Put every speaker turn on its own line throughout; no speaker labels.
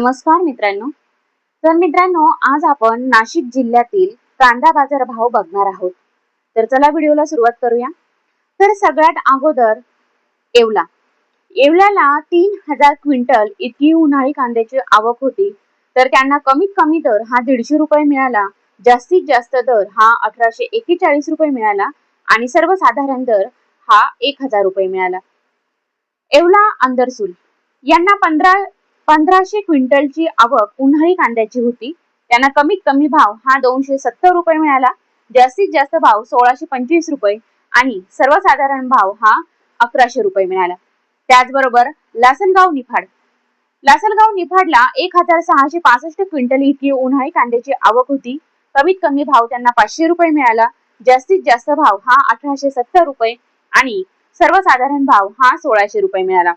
नमस्कार मित्रांनो. तर मित्रांनो आज आपण नाशिक जिल्ह्यातील कांदा बाजार भाव बघणार आहोत. तर चला व्हिडिओला सुरुवात करूया. तर सगळ्यात अगोदर येवला. येवल्याला तीन हजार क्विंटल इतकी उन्हाळी कांद्याची आवक होती. तर त्यांना कमीत कमी दर हा दीडशे रुपये मिळाला. जास्तीत जास्त दर हा अठराशे एकेचाळीस रुपये मिळाला आणि सर्वसाधारण दर हा एक हजार रुपये मिळाला. येवला अंदरसूल यांना पंधरा पंधराशे क्विंटलची आवक उन्हाळी कांद्याची होती. त्यांना कमीत कमी भाव हा दोनशे सत्तर रुपये मिळाला. जास्तीत जास्त भाव सोळाशे पंचवीस रुपये आणि सर्वसाधारण भाव हा अकराशे रुपये मिळाला. त्याचबरोबर लासलगाव निफाड. लासलगाव निफाडला एक हजार सहाशे पासष्ट क्विंटल इतकी उन्हाळी कांद्याची आवक होती. कमीत कमी भाव त्यांना पाचशे रुपये मिळाला. जास्तीत जास्त भाव हा अठराशे सत्तर रुपये आणि सर्वसाधारण भाव हा सोळाशे रुपये मिळाला.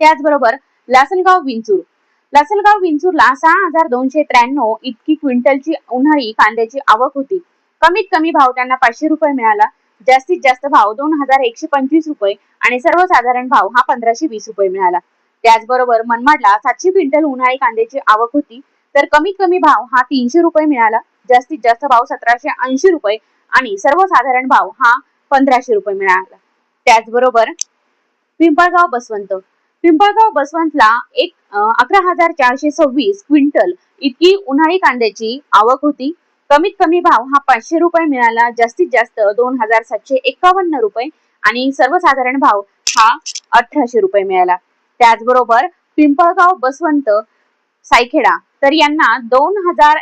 त्याचबरोबर लासलगाव विंचूर. लासलगाव विंचूरला सहा हजार दोनशे त्र्याण्णव इतकी क्विंटलची उन्हाळी कांद्याची आवक होती. कमीत कमी भाव त्यांना पाचशे रुपये मिळाला. जास्तीत जास्त भाव दोन हजार एकशे पंचवीस रुपये आणि सर्वसाधारण भाव हा पंधराशे वीस रुपये मिळाला. त्याचबरोबर मनमाडला सातशे क्विंटल उन्हाळी कांद्याची आवक होती. तर कमीत कमी भाव हा तीनशे रुपये मिळाला. जास्तीत जास्त भाव सतराशे ऐंशी रुपये आणि सर्वसाधारण भाव हा पंधराशे रुपये मिळाला. त्याचबरोबर पिंपळगाव बसवंत. पिंपळगाव बसवंतला एक अकरा हजार चारशे सव्वीस क्विंटल इतकी उन्हाळी कांद्याची आवक होती. कमीत कमी भाव हा पाचशे रुपये मिळाला. जास्तीत जास्त दोन हजार सातशे एकावन्न रुपये आणि सर्वसाधारण भाव हा अठराशे रुपये मिळाला. त्याचबरोबर पिंपळगाव बसवंत सायखेडा तर यांना दोन हजार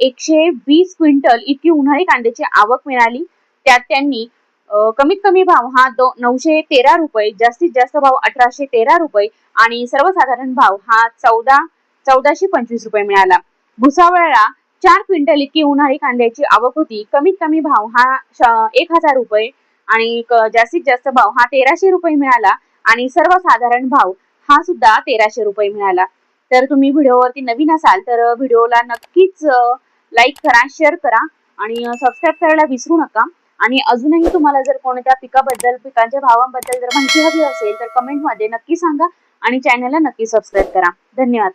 एकशे वीस क्विंटल इतकी उन्हाळी कांद्याची आवक मिळाली. त्यात त्यांनी कमीत कमी भाव हा दो नऊशे तेरा रुपये जास्तीत जास्त भाव अठराशे तेरा रुपये आणि सर्वसाधारण भाव हा चौदा चौदाशे पंचवीस रुपये मिळाला. भुसावळला चार क्विंटल इतकी उन्हाळी कांद्याची आवक होती. कमीत कमी भाव हा एक हजार रुपये आणि जास्तीत जास्त भाव हा तेराशे रुपये मिळाला आणि सर्वसाधारण भाव हा सुद्धा तेराशे रुपये मिळाला. तर तुम्ही व्हिडिओवरती नवीन असाल तर व्हिडिओला नक्कीच लाईक करा शेअर करा आणि सबस्क्राईब करायला विसरू नका. आणि अजूनही तुम्हाला जर कोणत्या पिकाबद्दल पिकांच्या भावांबद्दल जर माहिती हवी असेल तर कमेंटमध्ये नक्की सांगा आणि चॅनलला नक्की सबस्क्राईब करा. धन्यवाद.